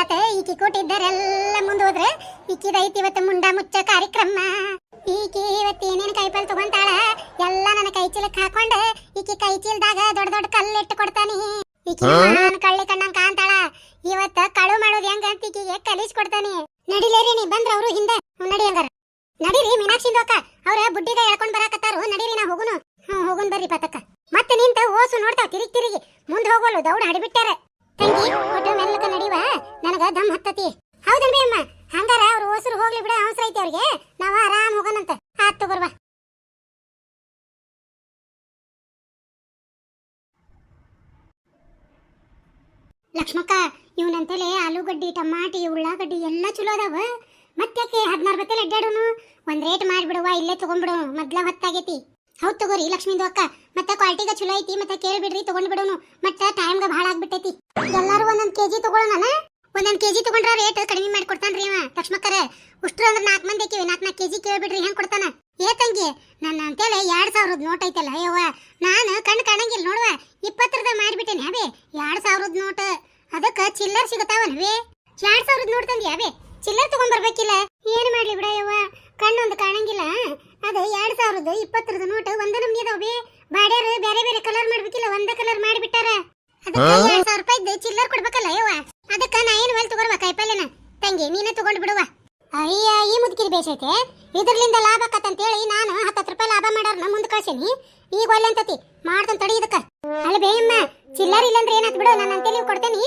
ಆತ ಈಕಿ ಕೊಟ್ಟಿದ್ದರೆಲ್ಲ ಮುಂದೋದ್ರೆ ಈಕಿದೈತಿ ಇವತ್ತು ಮುಂಡ ಮುಚ್ಚ ಕಾರ್ಯಕ್ರಮ. ಈಕಿ ಇವತ್ತು ಏನೇನು ಕೈಪಲ್ ತಗೊಂತಾಳ ಎಲ್ಲ ನನ್ನ ಕೈ ಚೀಲಕ್ಕೆ ಹಾಕೊಂಡ. ಈಕಿ ಕೈ ಚೀಲದಾಗ ದೊಡ್ಡ ದೊಡ್ಡ ಕಲ್ಲು ಇಟ್ಟು ಕೊಡ್ತಾನಿ. ಈಕಿ ನಾನು ಕಳ್ಳಿ ಕಣ್ಣಂಗ್ ಕಾಂತಾಳ ಇವತ್ತ ಕಳು ಮಾಡೋದು ಹೆಂಗ ಅಂತ ಈಕಿಗೆ ಕಲಿಸ್ ಕೊಡ್ತಾನಿ. ನಡಿಲೇರಿ ನೀ ಬಂದ್ರ ಅವರು ಹಿಂದೆ. ನಡಿ ಹಂಗಾರ. ನಡೀರಿ ಮೀನಾಕ್ಷಿ ಅಕ್ಕ ಅವ್ರ ಬುಡ್ಡಿಗ ಎಳ್ಕೊಂಡ್ ಬರಾಕತ್ತಾರು. ನಡೀರಿ ನಾ ಹೋಗುನು. ಹ್ಞೂ ಹೋಗುನ್ ಬರ್ರಿ ಪತಕ್ಕ ಮತ್ತೆ ನಿಂತ ಓಸು ನೋಡ್ತಾವ್ ತಿರುಗಿ ತಿರುಗಿ. ಮುಂದೆ ಹೋಗೋಲು ದೌಡ್ ಹಡಿಬಿಟ್ಟಾರ ತಂಗಿ ಒಟ್ಟು ಮೆಲ್ಲಕ ನಡಿವ? ನನಗ ದಮ್ ಹತ್ತತಿ. ಹೌದಲ್ರಿ ಅಮ್ಮ? ಹಂಗಾರ ಅವ್ರ ಹೊಸರು ಹೋಗ್ಲಿ ಬಿಡ, ಅವಸರ ಐತಿ ಅವ್ರಿಗೆ. ನಾವ ಆರಾಮ್ ಹೋಗೋಣಂತ. ಆತ್ ತಗೋರ್ವಾ ಲಕ್ಷ್ಮಕ್ಕ ಇವನಂತಲೇ ಆಲೂಗಡ್ಡಿ, ಟಮಾಟಿ, ಉಳ್ಳಾಗಡ್ಡಿ ಎಲ್ಲ ಚಲೋ ಅದಾವ. ಮತ್ತ್ಯಾಕೆ ಹದಿನಾರು ಬತ್ತಲ್ಲಿ ಅಡ್ಡಾಡೋನು ಒಂದ್ ರೇಟ್ ಮಾಡ್ಬಿಡುವ, ಇಲ್ಲೇ ತಗೊಂಡ್ಬಿಡೋನು. ಮೊದ್ಲ ಹೊತ್ತಾಗೈತಿ. ಹೌದ್ ತಗೋರಿ ಲಕ್ಷ್ಮೀದು ಅಕ್ಕ. ಮತ್ತೆ ಕ್ವಾಲಿಟಿಗ ಚಲೋ ಐತಿ, ಮತ್ತೆ ಕೇಳ್ಬಿಡ್ರಿ, ತಗೊಂಡ್ಬಿಡೋನು. ಮತ್ತೆ ಟೈಮ್ಗ ಭಾಳ ಆಗ್ಬಿಟ್ಟೈತಿ. ಎಲ್ಲಾರು ಒಂದೊಂದ್ ಕೆಜಿ ತಗೊಳ್ಳೋಣ ಒಂದೊಂದ್ ಕೆಜಿ ತಗೊಂಡ್ರ ರೇಟ್ ಕಡಿಮೆ ಮಾಡಿ ಕೊಡ್ತಾನ್ರಿ ಅವ ಲಕ್ಷ್ಮಕ್ಕರ ಉಷ್ಟ್ರ ಅಂದ್ರೆ ನಾಲ್ಕು ಮಂದಿ ಆಕಿವಿ ನಾಲ್ಕು ನಾಲ್ಕು ಕೆಜಿ ಕೇಳ್ಬಿಡ್ರಿ ಹೆಂಗ್ ಕೊಡ್ತಾನ? ಏ ತಂಗಿ ನನ್ನ ಅಂತೇಳಿ ಎರಡ್ ಸಾವಿರದ ನೋಟ್ ಐತಲ್ಲ ಅಯ್ಯವ್ವ ನಾನು ಕಣ್ ಕಾಣಂಗಿಲ್ಲ ನೋಡುವ ಇಪ್ಪತ್ತರದ ಮಾಡಿಬಿಟ್ಟೇನೆ ಅವೇ ಎರಡ್ ಸಾವಿರದ ನೋಟ್ ಅದಕ್ಕ ಚಿಲ್ಲರ್ ಸಿಗತಾವಲ್ವೇ ಎರಡು ಸಾವಿರದ ನೋಟ್ ತಂದಿ ಅವೇ ಚಿಲ್ಲರ್ ತಗೊಂಡ್ಬರ್ಬೇಕಿಲ್ಲ ಏನು ಮಾಡಲಿ ಬಿಡ ಅಯ್ಯವ್ವ ಕಣ್ಣೊಂದು ಕಾಣಂಗಿಲ್ಲ ಅದು ಎರಡ್ ಸಾವಿರದ ಇಪ್ಪತ್ತರದ ನೋಟ್ ಒಂದ ನಮ್ನಿ ಅದಾವೆ ಬಾಡ್ಯಾರು ಬೇರೆ ಬೇರೆ ಕಲರ್ ಮಾಡ್ಬೇಕಿಲ್ಲ ಒಂದೇ ಕಲರ್ ಮಾಡಿಬಿಟ್ಟಾರ. ಅದಕ್ಕೆ ಎರಡ್ ಸಾವಿರ ರೂಪಾಯಿದ್ ಚಿಲ್ಲರ್ ಕೊಡ್ಬೇಕಲ್ಲ ಯವ್ವ ಅದಕ್ಕ ನಾ ಏನ್ ಹೊಲ್ ತಗೊಳ್ವ ಕಾಯಿಪಲ್ಲೆನ? ತಂಗಿ, ನೀನೇ ತಗೊಂಡ್ ಬಿಡುವ. ಅಯ್ಯ, ಈ ಮುದುಕಿರಿ ಬೇಸೈತೆ ಇದ್ರಲಿಂದ ಲಾಭ ಆಕತ್ತಂತೇಳಿ ನಾನು ಹತ್ತತ್ತು ರೂಪಾಯಿ ಲಾಭ ಮಾಡಾರ ಮುಂದೆ ಕಳ್ಸೀನಿ. ಈಗ ಒಳ್ಳೆ ಅಂತತಿ, ಮಾಡ್ತಾನ ತಡಿ ಇದಕ್ಕ. ಅಲ್ಲ ಬೇಯಮ್ಮ ಚಿಲ್ಲರ್ ಇಲ್ಲಂದ್ರೆ ಏನಾತ್ ಬಿಡು ನನ್ನ ಅಂತೇಳಿ ಕೊಡ್ತೇನಿ.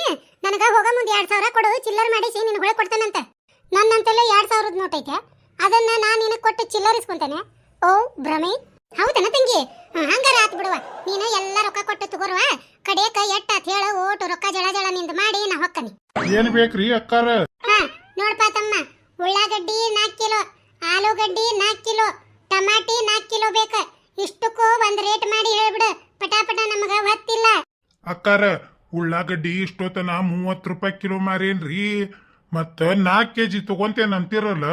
ನನಗ ಹೋಗ ಮುಂದೆ ಎರಡ್ ಸಾವಿರ ಕೊಡು, ಚಿಲ್ಲರ್ ಮಾಡಿಸಿ ನಿನ್ ಹೊಳೆ ಕೊಡ್ತೇನಂತ ನನ್ನಂತೆಲ್ಲ ಎರಡ್ ಸಾವಿರದ ನೋಟ್ ಐತೆ. ಅದನ್ನ ನಾನು ನಿನಗೆ ಕೊಟ್ಟು ಚಿಲ್ಲರ್ ಇಸ್ಕೊಂತೇನೆ ಓ ಭ್ರಮೆ. ಹೌದನ ತಂಗಿ? ಹಂಗಾರ ಆತ್ ಬಿಡುವ. ನೀನು ಎಲ್ಲ ರೊಕ್ಕ ಕೊಟ್ಟು ತಗೋರುವ. ಕಡೆಯಕ ಎಟ್ಟ ಅಂತ ಹೇಳ ಓಟು ರೊಕ್ಕ ಜಳ ಜಳ ನಿಂದ ಮಾಡಿ ನಾ ಹೊಕ್ಕನಿ. ಏನ್ ಬೇಕ್ರಿ ಅಕ್ಕಾರ? ಹಾ ನೋಡ್ಪಾ ತಮ್ಮ ಉಳ್ಳಾಗಡ್ಡಿ ನಾಲ್ಕು ಕಿಲೋ ಆಲೂಗಡ್ಡಿ ನಾಲ್ಕು ಕಿಲೋ ಟಮಾಟಿ ನಾಲ್ಕು ಕಿಲೋ ಬೇಕ. ಇಷ್ಟಕ್ಕೂ ಒಂದ್ ರೇಟ್ ಮಾಡಿ ಹೇಳ್ಬಿಡು ಪಟಾಪಟ ನಮಗ ಹೊತ್ತಿಲ್ಲ. ಅಕ್ಕಾರ ಉಳ್ಳಾಗಡ್ಡಿ ಇಷ್ಟೊತ್ತನ ಮೂವತ್ತು ರೂಪಾಯಿ ಕಿಲೋ ಮಾರೇನ್ರಿ? ಮತ್ತ ನಾಲ್ಕು ಕೆ ಜಿ ತಗೊಂತೇನೆ ಅಂತಿರಲ್ಲ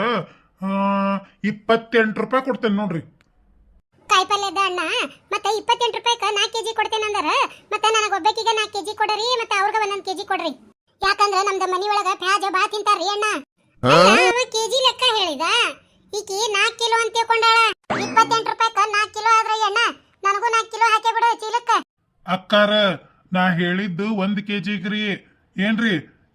ಇಪ್ಪತ್ತೆಂಟು ರೂಪಾಯಿ ಕೊಡ್ತೇನೆ ನೋಡ್ರಿ. ಕಾಯಿಪಲ್ಯದ ಅಣ್ಣ. ಮತ್ತೆ ಇಪ್ಪತ್ತೆಂಟು ರೂಪಾಯಿಕ ನಾಲ್ಕು ಕೆಜಿ ಕೊಡ್ತೇನೆ ಅಂದ್ರೆ. ಮತ್ತೆ ನನಗೆ ಒಬ್ಬಾಕಿಗೆ ನಾಲ್ಕು ಕೆಜಿ ಕೊಡ್ರಿ ಮತ್ತೆ ಅವ್ರಿಗೆ ಒಂದೊಂದು ಕೆಜಿ ಕೊಡ್ರಿ. ಯಾಕಂದ್ರೆ ನಮ್ದು ಮನಿ ಒಳಗ ಪ್ಯಾಜ ಬಾ ತಿಂತಾರ್ರಿ ಅಣ್ಣ. ಕೆಜಿ ಲೆಕ್ಕ ಹೇಳಿದ. ಈಕಿ ನಾಲ್ಕು ಕಿಲೋ ಅಂತ ತಿಳ್ಕೊಂಡಾಳ. ಇಪ್ಪತ್ತೆಂಟು ರೂಪಾಯಿಕ ನಾಲ್ಕು ಕಿಲೋ ಆದ್ರೆ ಅಣ್ಣ. ನನಗೂ ನಾಲ್ಕು ಕಿಲೋ ಹಾಕಿ ಬಿಡು ಚೀಲಕ್ಕ. ಅಕ್ಕಾರ ನಾ ಹೇಳಿದ್ದು ಒಂದು ಕೆ ರೀ ಏನ್ರಿ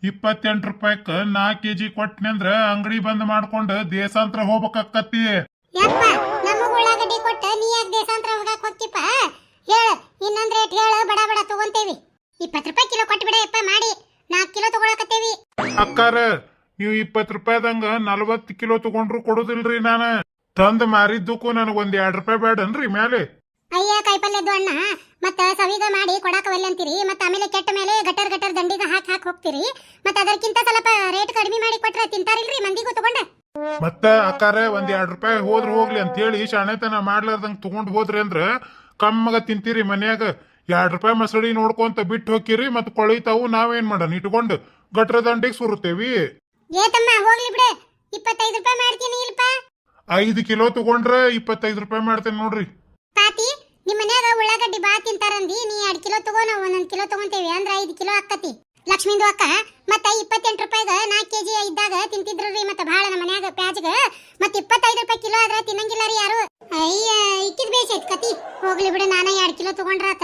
ಇಪ್ಪತ್ತೆಂಟು ರೂಪಾಯಿಕ ನಾಲ್ಕು ಕೆಜಿ ಕೊಟ್ನಂದ್ರ ಅಂಗಡಿ ಬಂದ್ ಮಾಡ್ಕೊಂಡು ದೇಶಾಂತರ ಹೋಗ್ಬೇಕಾಕತ್ತಿ. ಯಪ್ಪ ಉಳ್ಳಾಗಡ್ಡಿ ಕೊಟ್ಟ ನೀ ಯಾಕೆ ದೇಶಾಂತರ ಹೋಗಕ್ ಹೋಗ್ತಿಪ್ಪ? ಹೇಳ ಇನ್ನೊಂದ್ ರೇಟ್ ಹೇಳ ಬಡ ಬಡ ತಗೊಂತೇವಿ. ಇಪ್ಪತ್ತು ರೂಪಾಯಿ ಕಿಲೋ ಕೊಟ್ಬಿಡಪ್ಪ ಮಾಡಿ. ನಾಲ್ಕು ಕಿಲೋ ತಗೊಳಕತ್ತೇವಿ. ಅಕ್ಕಾರ ನೀವು ಇಪ್ಪತ್ತು ರೂಪಾಯಿದಂಗ ನಲ್ವತ್ತು ಕಿಲೋ ತಗೊಂಡ್ರು ಕೊಡುದಿಲ್ರಿ ನಾನು. ತಂದ್ ಮಾರಿದ್ದಕ್ಕೂ ನನಗೆ ಒಂದ್ ಎರಡ್ ರೂಪಾಯಿ ಬೇಡನ್ರಿ ಮೇಲೆ ಅಯ್ಯ ಕಾಯಿಪಲ್ಯದ್ದು ಅಣ್ಣ ಮತ್ತ ಸವಿಗ ಮಾಡಿ ಕೊಡಾಕ ಒಲ್ಲೆ ಅಂತೀರಿ ಮತ್ತ ಆಮೇಲೆ ಕೆಟ್ಟ ಮೇಲೆ ಗಟರ್ ಗಟರ್ ದಂಡಿಗ ಹಾಕಿ ಹಾಕಿ ಹೋಗ್ತೀರಿ. ಮತ್ತ ಅದಕ್ಕಿಂತ ಸ್ವಲ್ಪ ರೇಟ್ ಕಡಿಮೆ ಮಾಡಿ ಕೊಟ್ರ ತಿಂತಾರಿಲ್ರಿ ಮಂದಿಗೂ ತಗೊಂಡ. ಮತ್ತ ಅಕ್ಕಾರೆ ಒಂದ್ ಎರಡ್ ರೂಪಾಯಿ ಹೋದ್ರ ಹೋಗ್ಲಿ ಅಂತ ಹೇಳಿ ಶಾಣೆತನ ಮಾಡ್ಲಾರ್ದಂಗ್ ತಗೊಂಡ್ ಹೋದ್ರಿ ಅಂದ್ರ ಕಮ್ಮಗ ತಿಂತೀರಿ ಮನ್ಯಾಗ. ಎರಡ್ ರೂಪಾಯಿ ಮಸಡಿ ನೋಡ್ಕೊಂತ ಬಿಟ್ಟು ಹೋಗಿರಿ ಮತ್ ಕೊಳಿತಾವು ನಾವೇನ್ ಮಾಡೋಣ ಇಟ್ಕೊಂಡು ಗಟ್ರ ದಂಡಿಗೆ ಸುರುತ್ತೇವಿ. ಏ ತಮ್ಮ ಹೋಗ್ಲಿ ಬಿಡು. ಇಪ್ಪತ್ತೈದು ರೂಪಾಯಿ ಮಾಡ್ತೀನಿ ಇಲ್ಪ ಐದು ಕಿಲೋ ತಗೊಂಡ್ರ ಇಪ್ಪತ್ತೈದು ರೂಪಾಯಿ ಮಾಡ್ತೇನೆ ನೋಡ್ರಿ. ಪಾತಿ ನಿಮ್ಮ ಮನ್ಯಾಗ ಉಳ್ಳಾಗಡ್ಡಿ ಬಾ ತಿಂತಾರಂದಿ ನೀ ಎರಡ್ ಕಿಲೋ ತಗೋ ನಾವು ಒಂದೊಂದ್ ಕಿಲೋ ತಗೊಂತೇವಿ ಅಂದ್ರ ಐದು ಕಿಲೋ ಆಕ್ಕತಿ ಲಕ್ಷ್ಮೀದು ಅಕ್ಕ ಮತ್ತ ಇಪ್ಪತ್ತೆಂಟು ರೂಪಾಯಿಗೆ ನಾಲ್ಕು ಕೆಜಿ ಇದ್ದಾಗ ತಿಂತಿದ್ರು ರೀ ಮತ್ತ ಭಾಳ ನಮ್ಮ ಮನ್ಯಾಗ ಪ್ಯಾಜ್ಗ. ಮತ್ತೆ ಇಪ್ಪತ್ತೈದು ರೂಪಾಯಿ ಕಿಲೋ ಆದ್ರೆ ತಿನ್ನಂಗಿಲ್ಲ ರೀ ಯಾರು? ಅಯ್ಯ ಇಕ್ಕಿದ್ ಬೇಸೈತ್ ಕತಿ. ಹೋಗ್ಲಿ ಬಿಡು ನಾನ ಎರಡ್ ಕಿಲೋ ತಗೊಂಡ್ರಾತ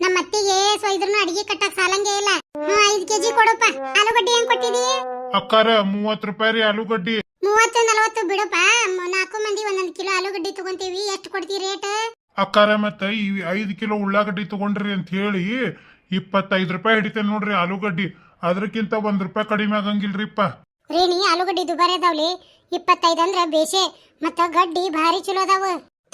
ನಮ್ಮ ಅತ್ತಿಗೆ ಸೊ ಇದ್ರನ್ನ ಅಡಿಗೆ ಕಟ್ಟಕ್ ಸಾಲಂಗೆ ಇಲ್ಲ. ಹ್ಮ್ ಐದು ಕೆಜಿ ಕೊಡಪ್ಪ. ಆಲೂಗಡ್ಡಿ ಹೆಂಗ್ ಕೊಟ್ಟಿದಿ? ಅಕ್ಕಾರ ಮೂವತ್ ರೂಪಾಯಿ ರೀ ಆಲೂಗಡ್ಡಿ. ಮೂವತ್ತು ನಲವತ್ತು ಬಿಡಪ್ಪ. ನಾಲ್ಕು ಮಂದಿ ಒಂದೊಂದು ಕಿಲೋ ಆಲೂಗಡ್ಡಿ ತಗೊಂತೀವಿ. ಎಷ್ಟು ಕೊಡ್ತೀವಿ ರೇಟ್? ಅಕ್ಕಾರ ಮತ್ತ ಈ ಐದು ಕಿಲೋ ಉಳ್ಳಾಗಡ್ಡಿ ತಗೊಂಡ್ರಿ ಅಂತ ಹೇಳಿ ಇಪ್ಪತ್ತೈದು ರೂಪಾಯಿ ಹಿಡಿತೇನೆ ನೋಡ್ರಿ ಆಲೂಗಡ್ಡಿ. ಅದಕ್ಕಿಂತ ಒಂದ್ ರೂಪಾಯಿ ಕಡಿಮೆ ಆಗಂಗಿಲ್ರಿಪ್ಪ. ರೇಣಿ ಆಲೂಗಡ್ಡಿ ದುಬಾರಿ ಅದಾವ್ಲಿ. ಇಪ್ಪತ್ತೈದು ಅಂದ್ರೆ ಬೇಷೆ ಮತ್ತ ಗಡ್ಡಿ ಭಾರಿ ಚಲೋ ಅದಾವ.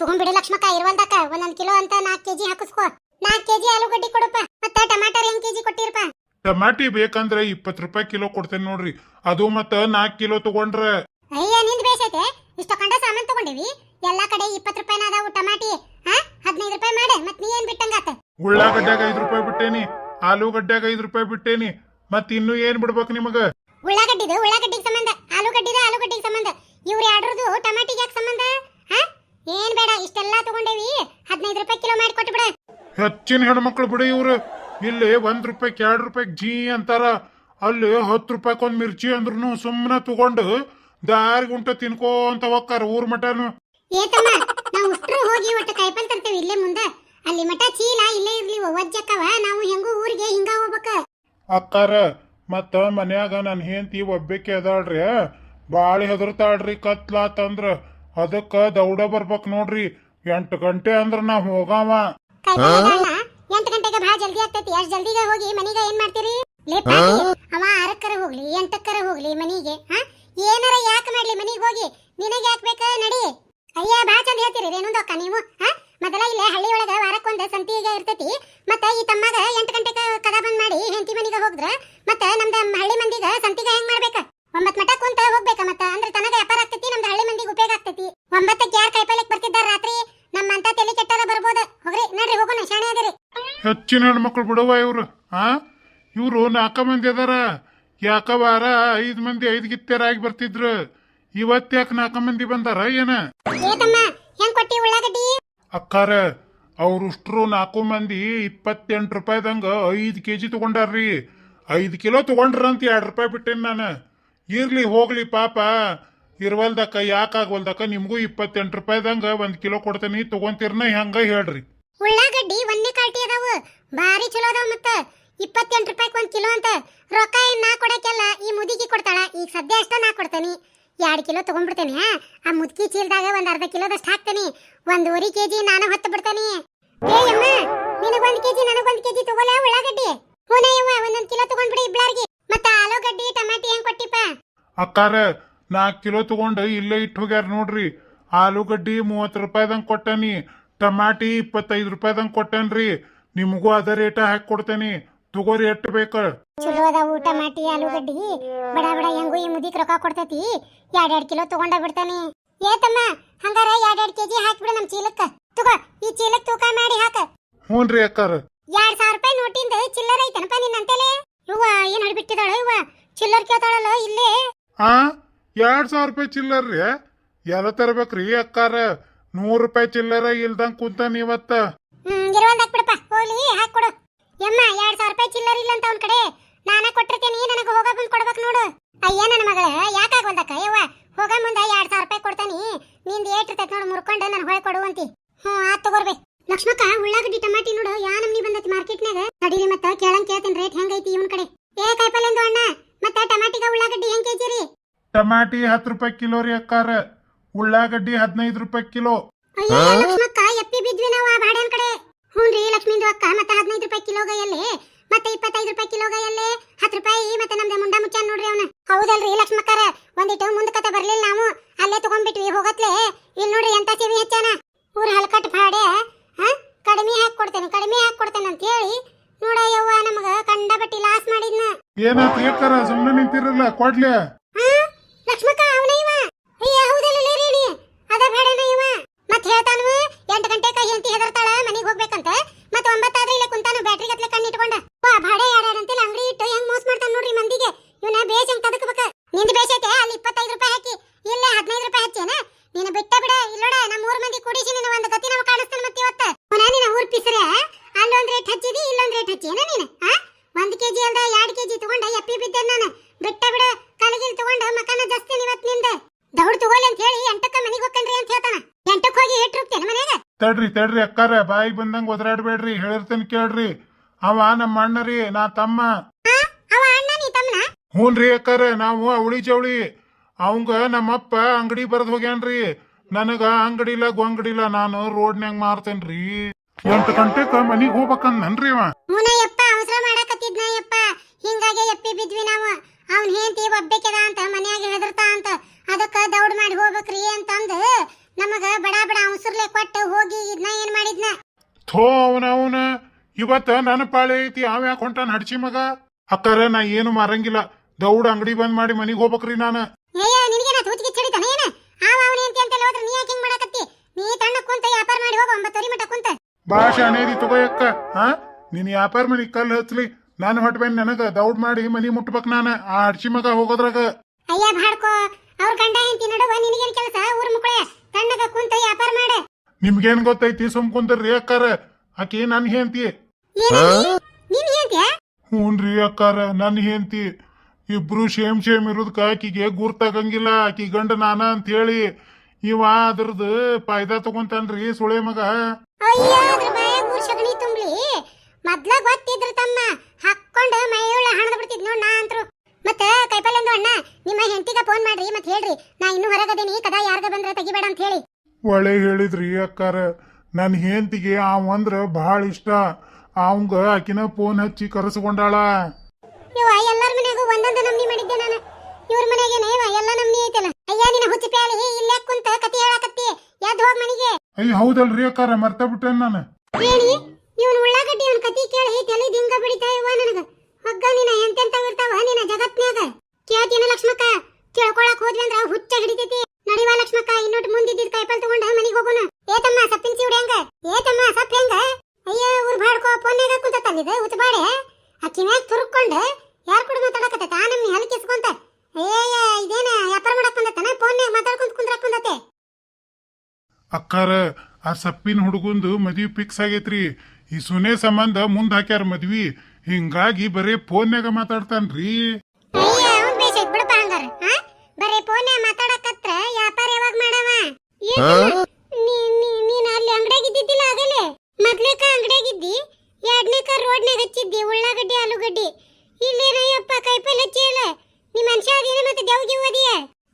ತಗೊಂಡ್ಬಿಡು ಲಕ್ಷ್ಮಕ್ಕ ಇರುವಲ್ದಕ್ಕ ಒಂದೊಂದ್ ಕಿಲೋ ಅಂತ ನಾಲ್ಕು ಕೆಜಿ ಹಾಕಿಸ್ಕೋ. ನಾಲ್ಕು ಕೆಜಿ ಆಲೂಗಡ್ಡಿ ಕೊಡಪ್ಪ ಮತ್ತ ಟಮಾಟರ್ ಹೆಂಗ್ ಕೆಜಿ ಕೊಟ್ಟಿರಪ್ಪ? ಟಮಾಟಿ ಬೇಕಂದ್ರೆ ಇಪ್ಪತ್ತು ರೂಪಾಯಿ ಕಿಲೋ ಕೊಡ್ತೇನೆ ನೋಡ್ರಿ. ಅದು ಮತ್ತ ನಾಲ್ಕು ಕಿಲೋ ತಗೊಂಡ್ರೆ. ಅಯ್ಯ ನಿಂದ್ ಬೇಸೈತೆ ಇಷ್ಟ ಕಂಡ ಸಾಮಾನ್ ತಗೊಂಡಿವಿ. ಎಲ್ಲಾ ಕಡೆ ಇಪ್ಪತ್ತು ರೂಪಾಯಿನ ಅದಾವು ಟಮಾಟಿ. ಹಾ? ಹದಿನೈದು ರೂಪಾಯಿ ಮಾಡೆ ಮತ್ ನೀ ಏನ್ ಬಿಟ್ಟಂಗಾತ ಉಳ್ಳಾಗಡ್ಡ್ಯಾಗ ಐದು ರೂಪಾಯಿ ಬಿಟ್ಟೇನಿ ಆಲೂಗಡ್ಡ್ಯಾಗ ಐದು ರೂಪಾಯಿ ಬಿಟ್ಟೇನಿ ಮತ್ ಇನ್ನು ಏನ್ ಬಿಡ್ಬೇಕು ನಿಮಗ? ಉಳ್ಳಾಗಡ್ಡಿದು ಉಳ್ಳಾಗಡ್ಡಿಗೆ ಸಂಬಂಧ ಆಲೂಗಡ್ಡಿದ ಆಲೂಗಡ್ಡಿಗೆ ಸಂಬಂಧ. ಇವ್ರು ಯಾಡ್ರದು ಟಮಾಟಿಗೆ ಯಾಕೆ ಸಂಬಂಧ? ಹಾ? ಏನ್ ಬೇಡ ಇಷ್ಟೆಲ್ಲಾ ತಗೊಂಡೇವಿ. ಹದಿನೈದು ರೂಪಾಯಿ ಕಿಲೋ ಮಾಡಿ ಕೊಟ್ಟು ಬಿಡ ಹೆಚ್ಚಿನ ಹೆಣ್ಮಕ್ಳು ಬಿಡು ಇವ್ರು. ಇಲ್ಲಿ ಒಂದ್ ರೂಪಾಯಿ ಎರಡು ರೂಪಾಯಿ ಜೀ ಅಂತಾರ. ಅಲ್ಲಿ ಹತ್ತು ರೂಪಾಯಿಕೊಂದ್ ಮಿರ್ಚಿ ಅಂದ್ರೂ ಸುಮ್ಮನೆ ತಗೊಂಡು ದಾರಿ ಗುಂಟ ತಿನ್ಕೋಂತ ಹೋಗ್ತಾರ ಊರ್ ಮಟನು. ಏತಮ್ಮ ನಾವು ಉಷ್ಟ್ರು ಹೋಗಿ ಒಟ್ಟು ಕಾಯಿಪಲ್ ತರ್ತೇವೆ ಇಲ್ಲೇ ಮುಂದ. ಅಲ್ಲಿ ಮಠ ಚೀಲ ಇಲ್ಲೇ ಇರ್ಲಿ ಒಜ್ಜಕ್ಕವ. ನಾವು ಹೆಂಗೂ ಊರಿಗೆ ಹಿಂಗ ಹೋಗ್ಬೇಕ? ಅಕ್ಕಾರ ಮತ್ತ ಮನ್ಯಾಗ ನನ್ನ ಹೆಂಡತಿ ಒಬ್ಬಕ್ಕೆ ಅದಾಳ್ರಿ. ಬಾಳಿ ಹೆದರ್ತಾಳ್ರಿ ಕತ್ಲಾತಂದ್ರ. ಅದಕ್ಕ ದೌಡ ಬರ್ಬೇಕ್ ನೋಡ್ರಿ. ಎಂಟು ಗಂಟೆ ಅಂದ್ರ ನಾ ಹೋಗಾವ. ಎಂಟು ಗಂಟೆಗೆ ಭಾಳ ಜಲ್ದಿ ಆಗ್ತೈತಿ. ಅಷ್ಟ್ ಜಲ್ದಿಗ ಹೋಗಿ ಮನಿಗ ಏನ್ ಮಾಡ್ತೀರಿ? ಲೇ ಪಾಟಿ, ಅವ ಆರಕ್ಕರ ಹೋಗ್ಲಿ ಎಂಟಕ್ಕರ ಹೋಗ್ಲಿ ಮನಿಗೆ. ಹಾ? ಏನಾರ ಯಾಕೆ ಮಾಡ್ಲಿ ಮನಿಗೆ ಹೋಗಿ? ನಿನಗೆ ಯಾಕೆ ಬೇಕ? ನಡಿ. ಅಯ್ಯ, ಬಾ ಚಂದ ಹೇಳ್ತೀರಿ ರೇಣುಂದಕ್ಕ ನೀವು, ಹಾ? ಮೊದಲ ಇಲ್ಲೇ ಹಳ್ಳಿ ಒಳಗ ವಾರಕ್ಕೊಂದ್ ಸಂತಿಗೆ ಇರ್ತೈತಿ. ಮತ್ತ ಈ ತಮ್ಮಗ ಎಂಟು ಗಂಟೆಗೆ ಕದ ಬಂದ್ ಮಾಡಿ ಹೆಂಡತಿ ಮನೆಗೆ ಹೋದ್ರ ಮತ್ತ ನಮ್ದ ಹಳ್ಳಿ ಮಂದಿಗ ಸಂತಿಗೆ ಹೆಂಗ್ ಮಾಡ್ಬೇಕ? ಒಂಬತ್ ಮಠ ಕುಂತ ಹೋಗ್ಬೇಕ ಮತ್ತ? ಅಂದ್ರೆ ತನಗ ವ್ಯಾಪಾರ ಆಗ್ತೈತಿ, ನಮ್ದ ಹಳ್ಳಿ ಮಂದಿಗೆ ಉಪಯೋಗ ಆಗ್ತೈತಿ. ಒಂಬತ್ತಕ್ಕೆ ಯಾರ್ ಕೈಪಲ್ಯಕ್ ಬರ್ತಿದ್ದಾರ ರಾತ್ರಿ? ನಮ್ಮಂತ ತಲೆ ಕೆಟ್ಟದ ಬರ್ಬೋದ? ಹೋಗ್ರಿ, ನಡ್ರಿ, ಹೋಗೋಣ, ಶಾಣೆ ಅದಿರಿ. ಹೆಚ್ಚಿನ ಹೆಣ್ಮಕ್ಳು ಬಿಡುವ ಇವ್ರು, ಆ? ಇವ್ರು ನಾಲ್ಕ ಮಂದಿ ಅದಾರ. ಯಾಕ ವಾರ ಐದ್ ಮಂದಿ ಐದ್ ಗಿತ್ತೆರಾಗಿ ಬರ್ತಿದ್ರು. ಇವತ್ತ್ಯಾಕ ನಾಲ್ಕ ಮಂದಿ ಬಂದಾರ ಏನ? ಅಕ್ಕಾರ ಅವ್ರುಷ್ಟ್ರು ನಾಲ್ಕು ಮಂದಿ ಇಪ್ಪತ್ತೆಂಟು ರೂಪಾಯಿದಂಗ ಐದು ಕೆ ಜಿ ತಗೊಂಡಾರ್ರಿ. ಐದು ಕಿಲೋ ತಗೊಂಡ್ರಂತ ಎರಡು ರೂಪಾಯಿ ಬಿಟ್ಟೇನಿ ನಾನು. ಇರ್ಲಿ ಹೋಗ್ಲಿ ಪಾಪ. ಇರ್ವಲ್ದಕ್ಕ ಯಾಕಾಗವಲ್ದಕ್ಕ ನಿಮಗೂ ಇಪ್ಪತ್ತೆಂಟು ರೂಪಾಯಿದಂಗ ಒಂದು ಕಿಲೋ ಕೊಡ್ತೇನೆ ತಗೊಂತೀರ್ನ ಹೆಂಗ ಹೇಳ್ರಿ. ಉಳ್ಳಾಗಡ್ಡಿ ಒಂದೇ ಕಾಲ್ಟಿ ಅದಾವ. ಭಾರಿ ಚಲೋ ಅದಾವ ಮತ್ತ. ಇಪ್ಪತ್ತೆಂಟು ರೂಪಾಯಿ ಒಂದ್ ಕಿಲೋ ಅಂತ. ರೊಕ್ಕ ಏನ್ ನಾ ಕೊಡಕ್ಕೆಲ್ಲ ಈ ಮುದಿಗೆ ಕೊಡ್ತಾಳ. ಈಗ ಸದ್ಯ ಅಷ್ಟ ನಾ ಕೊಡ್ತೇನಿ. ಎರಡ್ ಕಿಲೋ ತಗೊಂಡ್ಬಿಡ್ತೇನೆ. ಆ ಮುದ್ಕಿ ಚೀಲದಾಗ ಒಂದು ಅರ್ಧ ಕಿಲೋದಷ್ಟು ಹಾಕ್ತೇನೆ. ಒಂದೂವರೆ ಕೆಜಿ ನಾನು ಹೊತ್ತು ಬಿಡ್ತೇನೆ. ಏ ಅಮ್ಮ ನಿನಗೊಂದ್ ಕೆಜಿ ಕೆ ಜಿ ತಗೊಲ್ಲ ಉಳ್ಳಾಗಡ್ಡಿ? ಹೂನ ಯವ್ವ ಒಂದೊಂದು ಕಿಲೋ ತಗೊಂಡ್ಬಿಡಿ ಇಬ್ಳಾರ್ಗಿ. ಮತ್ತೆ ಆಲೂಗಡ್ಡಿ, ಟಮಾಟಿ ಹೆಂಗ್ ಕೊಟ್ಟಿಪ್ಪ? ಅಕ್ಕಾರ ನಾಲ್ಕು ಕಿಲೋ ತಗೊಂಡು ಇಲ್ಲೇ ಇಟ್ಟು ಹೋಗ್ಯಾರ ನೋಡ್ರಿ. ಆಲೂಗಡ್ಡಿ ಮೂವತ್ತು ರೂಪಾಯ್ದಂಗೆ ಕೊಟ್ಟನಿ. ಟಮಾಟಿ ಇಪ್ಪತ್ತೈದು ರೂಪಾಯ್ದಂಗೆ ಕೊಟ್ಟೇನ್ರಿ. ನಿಮಗೂ ಅದ ರೇಟ ಹಾಕಿ ಕೊಡ್ತೇನಿ. ತಗೋರಿ ಎಟ್ ಬೇಕ? ಚಲೋ ಊಟ ಮಾಡಿ ಆಲೂಗಡ್ಡಿ. ಬಡ ಬಡ ಹೆಂಗು ಈ ಮುದಿಕ್ ರೊಕ್ಕ ಕೊಡ್ತೈತಿ. ಎರಡೆರಡು ಕಿಲೋ ತಗೊಂಡ ಬಿಡ್ತಾನೆ ಏ ತಮ್ಮ ಹಂಗಾರ ಎರಡೆರಡು ಕೆಜಿ ಹಾಕ್ಬಿಡು ನಮ್ ಚೀಲಕ್ಕ. ತಗೋ ಈ ಚೀಲಕ್ ತೂಕ ಮಾಡಿ ಹಾಕ. ಹ್ಞೂನ್ರಿ ಅಕ್ಕಾರ. ಎರಡ್ ಸಾವಿರ ರೂಪಾಯಿ ನೋಟಿಂದ ಚಿಲ್ಲರ್ ಐತನಪ್ಪ ನಿನ್ನಂತಲೇ ಇವ್ವ ಏನ್ ಹಡ್ಬಿಟ್ಟಿದಾಳ ಇವ್ವ ಚಿಲ್ಲರ್ ಕೇಳ್ತಾಳಲ್ಲ ಇಲ್ಲಿ? ಆ ಎರಡ್ ಸಾವಿರ ರೂಪಾಯಿ ಚಿಲ್ಲರ್ ರೀ. ಎಲ್ಲ ತರ್ಬೇಕ್ರಿ ಅಕ್ಕಾರ. ನೂರು ರೂಪಾಯಿ ಚಿಲ್ಲರ ಇಲ್ದಂಗ್ ಕುಂತಾನ ಇವತ್ತ ಹ್ಮ್ ಇರುವಂದ್ ಹಾಕ್ಬಿಡಪ್ಪ. ಹೋಗ್ಲಿ ಹಾಕೊಡು ಯಮ್ಮ ಎರಡ್ ಸಾವಿರ ರೂಪಾಯಿ ಚಿಲ್ಲರ್ ಇಲ್ಲ ಅಂತ ಅವ್ನ ಕಡೆ. ನಾನ ಕೊಟ್ಟಿರ್ತೇನಿ ನನಗ ಹೋಗ ಬಂದ್ ಕೊಡ್ಬೇಕು ನೋಡು. ಅಯ್ಯ ನನ್ನ ಮಗಳ ಯಾಕಾಗ್ವಲ್ದಕ್ಕ ಯವ್ವ ಹೋಗ ಮುಂದ ಎರಡ್ ಸಾವಿರ ರೂಪಾಯಿ ಕೊಡ್ತಾನಿ. ನಿಂದ ಏಟ್ ಇರ್ತೈತಿ ನೋಡು ಮುರ್ಕೊಂಡು ನನ್ ಹೊಳೆ ಕೊಡುವಂತಿ ಹ್ಞೂ ಆತ್ ತಗೋರ್ಬೇ. ಲಕ್ಷ್ಮಕ್ಕ ಉಳ್ಳಾಗಡ್ಡಿ ಟಮಾಟಿ ನೋಡು ಯಾ ನಮ್ನಿ ಬಂದೈತಿ ಮಾರ್ಕೆಟ್ನಾಗ ನಡೀಲಿ ಮತ್ತ ಕೇಳಂಗ್ ಕೇಳ್ತೀನಿ ರೇಟ್ ಹೆಂಗೈತಿ ಇವನ್ ಕಡೆ. ಏ ಕಾಯಿಪಲ್ಲೆಂದು ಅಣ್ಣ ಮತ್ತ ಟಮಾಟಿಗ ಉಳ್ಳಾಗಡ್ಡಿ ಹೆಂಗ್ ಕೆಜಿ ರೀ? ಟಮಾಟಿ ಹತ್ತು ರೂಪಾಯಿ ಕಿಲೋ ರೀ ಅಕ್ಕಾರ. ಉಳ್ಳಾಗಡ್ಡಿ ಹದಿನೈದು ರೂಪಾಯಿ ಕಿಲೋ. ಅಯ್ಯೋ ಲಕ್ಷ್ಮಕ್ಕ ಎಪ್ಪಿ ಬಿದ್ವಿ ನಾವು ಆ ಬಾಡ್ಯಾನ್ ಕಡೆ. ಹ್ಞೂನ್ರಿ ಲಕ್ಷ್ಮೀಂದು ಅಕ್ಕ, ಮತ್ತೆ ಹದಿನೈದು ರೂಪಾಯಿ ಕಿಲೋಗೈಯಲ್ಲಿ ಮತ್ತೆ ಇಪ್ಪತ್ತೈದು ರೂಪಾಯಿ ಕಿಲೋಗೈಯಲ್ಲಿ ಹತ್ತು ರೂಪಾಯಿ, ಮತ್ತೆ ನಮ್ದು ಮುಂಡ ಮುಚ್ಚಾನ್ ನೋಡ್ರಿ ಅವನ. ಹೌದಲ್ರಿ, ಲಕ್ಷ್ಮಕ್ಕರ, ಒಂದಿಟ್ಟು ಮುಂದಕತೆ ಬರಲಿಲ್ಲ ನಾವು. ಅಲ್ಲೇ ತಗೊಂಡ್ಬಿಟ್ವಿ ಹೋಗತ್ಲೆ. ಇಲ್ಲಿ ನೋಡ್ರಿ ಎಂತ ಸಿವಿ ಹೆಚ್ಚಾನ? ಊರ ಹಲ್ಕಟ್ ಭಾಡೆ ಕಡಿಮೆ ಹಾಕಿ ಕೊಡ್ತೇನೆ, ಕಡಿಮೆ ಹಾಕಿ ಕೊಡ್ತೇನೆ ಅಂತ ಹೇಳಿ ನೋಡ ಯವ್ವ ನಮಗ ಕಂಡಬಟ್ಟಿ ಲಾಸ್ ಮಾಡಿದ್ನ. ಏನಾಯ್ತು ಸುಮ್ಮನೆ ನಿಂತಿರಲ್ಲ, ಕೊಡ್ಲಿ ಹಾ ಲಕ್ಷ್ಮಕ್ಕ ಅವನ ಇವ ಅಯ್ಯ ಹೌದಲ್ಲ ರೇಣಿ ಅದ ಬೇಡನ ಇವ ಮತ್ ಹೇಳ್ತಾನು ಎಂಟು ಗಂಟೆಕ ಹೆಂಡತಿ ಹೆದರ್ತಾಳ ಮನಿಗ್ ಹೋಗ್ಬೇಕಂತ ಮತ್ ಒಂಬತ್ತಾದ್ರೆ ಇಲ್ಲೇ ಕುಂತಾನು ಬ್ಯಾಟ್ರಿ ಗತ್ಲೆ ಕಣ್ಣಿಟ್ಕೊಂಡ ವಾ ಭಾಡೆ ಯಾರ್ಯಾರಂತಿಲ್ಲ ಅಂಗಡಿ ಇಟ್ಟು ಹೆಂಗ್ ಮೋಸ ಮಾಡ್ತಾನ ನೋಡ್ರಿ ಮಂದಿಗೆ ಇವನ ಬೇಷ್ ಹೆಂಗ್ ತದಕಬೇಕ ನಿಂದ ಬೇಷ್ ಐತೆ ಅಲ್ಲಿ ಇಪ್ಪತ್ತೈದು ರೂಪಾಯಿ ಹಾಕಿ ಇಲ್ಲೇ ಹದಿನೈದು ರೂಪಾಯಿ ಹಚ್ಚೇನ ನೀನು ಬಿಟ್ಟ ಬಿಡ ಇಲ್ಲೋಡ ನಮ್ಮ ಊರ್ ಮಂದಿ ಕೂಡಿಸಿ ನಿನ್ನ ಒಂದು ಗತಿ ನಾವು ಕಾಣಿಸ್ತಾನೆ ಮತ್ತೆ ಇವತ್ತ ಪುನಃ ನಿನ್ನ ಊರ್ ಪಿಸ್ರೆ ಅಲ್ಲೊಂದ್ ರೇಟ್ ಹಚ್ಚಿದಿ ಇಲ್ಲೊಂದ್ ರೇಟ್ ಹಚ್ಚೇನ ನೀನು ಹಾ ಒಂದ್ ಕೆಜಿ ಅಲ್ದ ಎರಡ್ ಕೆಜಿ ತಗೊಂಡ ಎಪ್ಪಿ ಬಿದ್ದೆ ನಾನು ಬಿಟ್ಟ ಬಿಡ ಕಲಗಿಲ್ ತಗೊಂಡ ಮಕನ ಜಾಸ್ತಿ ಇವತ್ನಿಂದ ದೌಡ್ ತಗೊಳ್ಳಿ ಅಂತ ಹೇಳಿ ಎಂಟಕ್ಕ ಮನಿಗ್ ಹೋಗ್ಕನ್ರಿ ಅಂತ ಹೇಳ್ತಾನ ಎಂಟಕ್ ಹೋಗಿ ಇಟ್ಟು ಹೋಗ್ತೇನೆ ಮನ್ಯಾಗ ತಡ್ರಿ ತಡ್ರಿ ಅಕ್ಕಾರ ಬಾಯಿಗೆ ಬಂದಂಗ ಒದರಾಡ್ಬೇಡ್ರಿ ಹೇಳಿರ್ತೇನೆ ಕೇಳ್ರಿ. ಅವ ನಮ್ಮ ಅಣ್ಣ ರೀ ನಾ ತಮ್ಮ. ಹ್ಞೂ ರೀ ಅಕ್ಕಾರ ನಾವು ಅವಳಿ ಚವಳಿ ಅವಂಗ ನಮ್ಮಪ್ಪ ಅಂಗಡಿ ಬರೆದ್ ಹೋಗ್ಯಾನ್ರಿ. ನನಗ ಗೊಂಗಡಿ ಇಲ್ಲ ನಾನು ರೋಡ್ನ್ಯಾಗ ಮಾರ್ತೇನ್ರಿ. ಎಂಟು ಗಂಟೆಕ ಮನಿಗ್ ಹೋಗ್ಬೇಕನ್ರಿ ಅವ. ಮುನ ಯಪ್ಪ ಅವಸರ ಹಿಂಗಾಗಿ ಎಪ್ಪಿ ಬಿದ್ವಿ ನಾವು. ಅವ್ನ್ ಹೆಂಡತಿ ಒಬ್ಬೆಕೆದ ಅಂತ ಮನ್ಯಾಗ ಹೆದರ್ತಾ ಅಂತ ಅದಕ್ಕ ದೌಡ್ ಮಾಡಿ ಹೋಗ್ಬೇಕ್ರಿ ಅಂತಂದು ನಮಗ ಬಡ ಬಡ ಅವಸರ್ಲೆ ಕೊಟ್ಟು ಹೋಗಿ ಇದನ್ನ ಏನ್ ಮಾಡಿದ್ನ? ಥೋ ಅವನ ಅವನ. ಇವತ್ತ ನನ್ನ ಪಾಳೆ ಐತಿ ಅವ ಯಾಕೆ ಹೊಂಟಾನ ಹಡ್ಚಿ ಮಗ. ಅಕ್ಕಾರ ನಾ ಏನು ಮಾರಂಗಿಲ್ಲ. ದೌಡ್ ಅಂಗಡಿ ಬಂದ್ ಮಾಡಿ ಮನಿಗ್ ಹೋಗ್ಬೇಕ್ರಿ ನಾನು. ಏಯ್ಯ ನಾ ತೂತಿಗೆ ಚಡಿತಾನ ಏನ? ಆವ ಅವನ ಅಂತ ಹೋದ್ರೆ ನೀ ಯಾಕೆ ಹಿಂಗ್ ಮಾಡಕತ್ತಿ? ನೀ ತಣ್ಣ ಕುಂತ ವ್ಯಾಪಾರ ಮಾಡಿ ಹೋಗ ಒಂಬತ್ತರಿ ಮಟ ಕುಂತ. ಭಾಷೆ ಅನೇದಿ ತಗೋಯಕ್ಕ ಹಾ ನಿನ್ ವ್ಯಾಪಾರ ಮನಿ ಕಲ್ಲು ಹಚ್ಲಿ ನಾನು ಹೊಟ್ಬೇನ್ ನನಗ ದೌಡ್ ಮಾಡಿ ಮನಿ ಮುಟ್ಬೇಕ್ ನಾನು ಆ ಹಡ್ಚಿ ಮಗ ಹೋಗೋದ್ರಾಗ. ಅಯ್ಯ ಬಾಡ್ಕೋ ಅವ್ರ ಗಂಡ ಹೆಂಡತಿ ನಡುವ ನಿನಗೇನ್ ಕೆಲಸ? ಊರ್ ಮುಕ್ಕಳೆ ತಣ್ಣಗ ಕುಂತ ವ್ಯಾಪಾರ ಮಾಡ. ನಿಮ್ಗೇನ್ ಗೊತ್ತೈತಿ? ಸುಮ್ ಕುಂದ್ರಿ ಅಕ್ಕಾರ. ಆಕಿ ನನ್ ಹೆಂಡತಿ? ನಿನ್ ಹೆಂಡ್ತಿಯ ಹ್ಞೂನ್ರಿ ಅಕ್ಕಾರ ನನ್ ಹೆಂಡತಿ. ಇಬ್ರು ಶೇಮ್ ಶೇಮ್ ಇರೋದಕ್ಕ ಆಕಿಗೆ ಗುರ್ತಾಗಂಗಿಲ್ಲ. ಆಕಿ ಗಂಡ ನಾನ ಅಂತ ಹೇಳಿ ಇವ ಅದ್ರದ್ದು ಫಾಯ್ದಾ ತಗೊಂತಾನ್ರಿ ಸುಳೆ ಮಗ. ಅಯ್ಯ ಅದ್ರ ಬಾಯಾಗ ಊರ್ ಸಗಣಿ ತುಂಬ್ಲಿ. ಮೊದ್ಲ ಗೊತ್ತಿದ್ರು ತಮ್ಮ. ಹಾಕೊಂಡ ಮೈಯೊಳ ಹಣದ ಬಿಡ್ತಿದ್ ನೋಡ್ ನಾ ಅಂತ್ರು. ಮತ್ತ ಕೈಪಲ್ಲೆಂದು ಅಣ್ಣ ಫೋನ್ ಮಾಡ್ರಿ ಮತ್ತೆ ಹೇಳ್ರಿ. ನಾ ಇನ್ನೂ ಹೊರಗದೇನಿ ಕದಾ ಯಾರ್ಗ ಬಂದ್ರ ತೆಗಿಬೇಡ ಅಂತ ಹೇಳಿ. ಒಳ್ಳೆ ಹೇಳಿದ್ರಿ ಅಕ್ಕಾರ. ನನ್ನ ಹೆಂಡತಿಗೆ ಅಂದ್ರ ಬಹಳ ಇಷ್ಟ. ಅವಂಗ ಆಕಿನ ಫೋನ್ ಹಚ್ಚಿ ಕರೆಸ್ಕೊಂಡಾಳ. ಇವ ಎಲ್ಲಾರ ಮನೆಗೂ ಒಂದೊಂದು ನಮ್ನಿ ಮಾಡಿದ್ದೆ ನಾನು. ಇವ್ರ ಮನೆಗೆ ನೈವ ಎಲ್ಲ ನಮ್ನಿ ಐತಲ್ಲ ಅಯ್ಯ ನಿನ್ನ ಹುಚ್ಚಿ ಪ್ಯಾಲಿ ಇಲ್ಲೇ ಕುಂತ ಕತಿ ಹೇಳಕತ್ತಿ. ಎದ್ ಹೋಗ ಮನೆಗೆ? ಅಯ್ಯ ಹೌದಲ್ರಿ ಅಕ್ಕಾರ ಮರ್ತ ಬಿಟ್ಟೆ ನಾನು. ಹೇಳಿ ಇವನ್ ಉಳ್ಳಾಗಡ್ಡಿ ಇವನ್ ಕತಿ ಕೇಳಿ ತಲೆ ದಿಂಗ ಬಿಡಿತಾ ಇವ ನನಗ. ಹಗ್ಗ ನಿನ್ನ ಎಂತೆಂತ ಇರ್ತಾವ ನಿನ್ನ ಜಗತ್ನ್ಯಾಗ? ಕೇಳ್ತೀನ ಲಕ್ಷ್ಮಕ್ಕ? ಕೇಳ್ಕೊಳಕ್ ಹೋದ್ವಿ ಅಂದ್ರ ಹುಚ್ಚ ಹಿಡಿತೈತಿ. ನಡಿವ ಲಕ್ಷ್ಮಕ್ಕ, ಇನ್ನೊಟ್ ಮುಂದಿದ್ದಿದ್ ಕೈಪಲ್ ತಗೊಂಡ ಮನಿಗ್ ಹೋಗೋಣ. ಏತಮ್ಮ ಸಪ್ಪಿನ ಚೂಡಿ ಹಂಗ? ಏ ತಮ್ಮ, ಸಪ್ ಹೆಂಗ? ಅಯ್ಯ, ಊರ್ ಬಾಡ್ಕೋ ಫೋನ್ಯಾಗ ಕುಂತತ್ತಲ್ಲಿದ ಉತ್ಬಾಡೆ ಅಕ್ಕಿ ಮ್ಯಾಗ ತುರುಕೊಂಡ ಯಾರ್ ಕೂಡ ಮಾತಾಡಕತ್ತ ಆ ನಮ್ನಿ ಹಲಕಿಸ್ಕೊಂತ ಏಯ ಇದೇನ, ವ್ಯಾಪಾರ ಮಾಡಕ್ ಬಂದತ್ತನ? ಫೋನ್ಯಾಗ ಮಾತಾಡ್ಕೊಂತ ಕುಂದ್ರಕ್ ಬಂದತ್ತೆ. ಅಕ್ಕಾರ, ಆ ಸಪ್ಪಿನ ಹುಡುಗಂದು ಮದ್ವಿ ಫಿಕ್ಸ್ ಆಗೈತ್ರಿ. ಈ ಸುನೆ ಸಂಬಂಧ ಮುಂದ್ ಹಾಕ್ಯಾರ ಮದ್ವಿ. ಹಿಂಗಾಗಿ ಬರೀ ಫೋನ್ಯಾಗ ಮಾತಾಡ್ತಾನ್ರಿ. ಹಂಗಾರ ಹಾ? ಬರೀ ಫೋನ್ಯಾಗ ಮಾತಾಡಕತ್ರ ವ್ಯಾಪಾರ ಯಾವಾಗ ಮಾಡವ? ನೀ- ನೀ- ನೀನ್ ಅಲ್ಲಿ ಅಂಗಡಿಯಾಗ ಇದ್ದಿದ್ದಿಲ್ಲ ಆಗಲೇ ಮೊದ್ಲೇಕ ಅಂಗಡಿಯಾಗ ಇದ್ದಿ ಎರಡನೇಕ ರೋಡ್ನಾಗ ಹಚ್ಚಿದ್ದಿ ಉಳ್ಳಾಗಡ್ಡಿ ಆಲೂಗಡ್ಡಿ. ಇಲ್ಲೇನಯ್ಯಪ್ಪ ಕೈಪಲ್ಲೆ ಹಚ್ಚಿಯಲ್ಲ ನೀ ಮನುಷ್ಯ ಅದೇನ ಮತ್ತೆ ದೇವ್ ಗಿವ್ ಅದಿಯ?